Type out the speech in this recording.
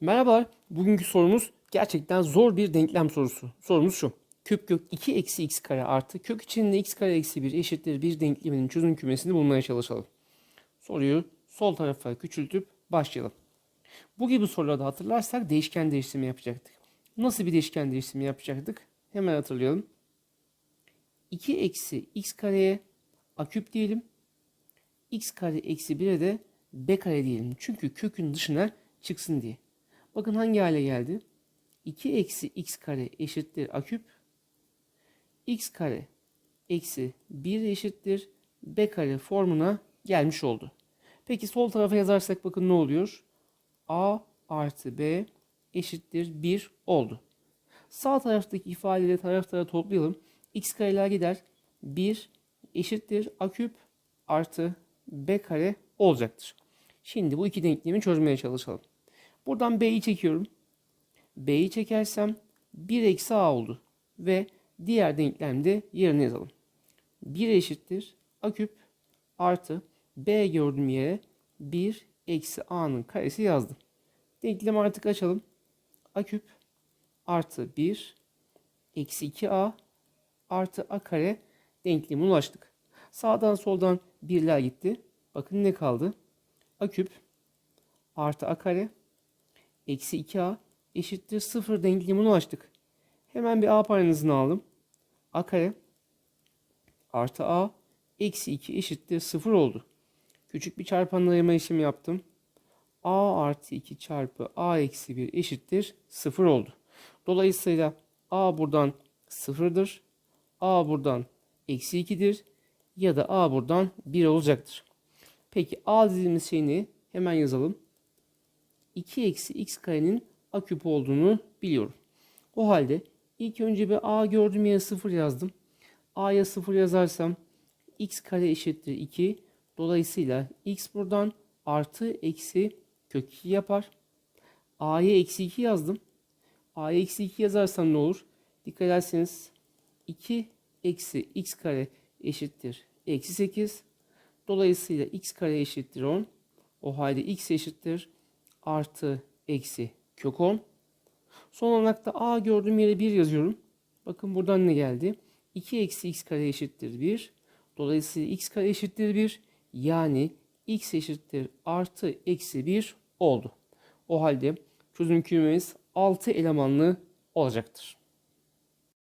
Merhabalar. Bugünkü sorumuz gerçekten zor bir denklem sorusu. Sorumuz şu. Küp kök 2 eksi x kare artı kök içinde x kare eksi 1 eşittir bir denkleminin çözüm kümesini bulmaya çalışalım. Soruyu sol tarafa küçültüp başlayalım. Bu gibi sorularda hatırlarsak değişken değiştirme yapacaktık. Nasıl bir değişken değiştirme yapacaktık? Hemen hatırlayalım. 2 eksi x kareye a küp diyelim. x kare eksi 1'e de b kare diyelim. Çünkü kökün dışına çıksın diye. Bakın hangi hale geldi? 2 eksi x kare eşittir a küp. x kare eksi 1 eşittir b kare formuna gelmiş oldu. Peki sol tarafa yazarsak bakın ne oluyor? a artı b eşittir 1 oldu. Sağ taraftaki ifadeleri taraflara toplayalım. x kareler gider. 1 eşittir a küp artı b kare olacaktır. Şimdi bu iki denklemi çözmeye çalışalım. Buradan b'yi çekiyorum. b'yi çekersem 1 eksi a oldu. Ve diğer denklemde yerine yazalım. 1 eşittir a küp artı b gördüğüm yere 1 eksi a'nın karesi yazdım. Denklemi artık açalım. a küp artı 1 eksi 2a artı a kare denklemi ulaştık. Sağdan soldan birler gitti. Bakın ne kaldı? a küp artı a kare eksi 2a eşittir 0 denklemini ulaştık. Hemen bir a paranızını aldım. a kare artı a eksi 2 eşittir 0 oldu. Küçük bir çarpanla ayırma işlemi yaptım. a artı 2 çarpı a eksi 1 eşittir 0 oldu. Dolayısıyla a buradan 0'dır. a buradan eksi 2'dir. Ya da a buradan 1 olacaktır. Peki a dediğimiz şey? Hemen yazalım. 2 eksi x karenin a küp olduğunu biliyorum. O halde ilk önce bir a gördüğüm yere 0 yazdım. a'ya 0 yazarsam x kare eşittir 2. Dolayısıyla x buradan artı eksi kök 2 yapar. a'ya eksi 2 yazdım. a'ya eksi 2 yazarsam ne olur? Dikkat ederseniz 2 eksi x kare eşittir eksi 8. Dolayısıyla x kare eşittir 10. O halde x eşittir artı eksi kök 10. Son olarak da a gördüğüm yere 1 yazıyorum. Bakın buradan ne geldi? 2 eksi x kare eşittir 1. Dolayısıyla x kare eşittir 1. Yani x eşittir artı eksi 1 oldu. O halde çözüm kümemiz 6 elemanlı olacaktır.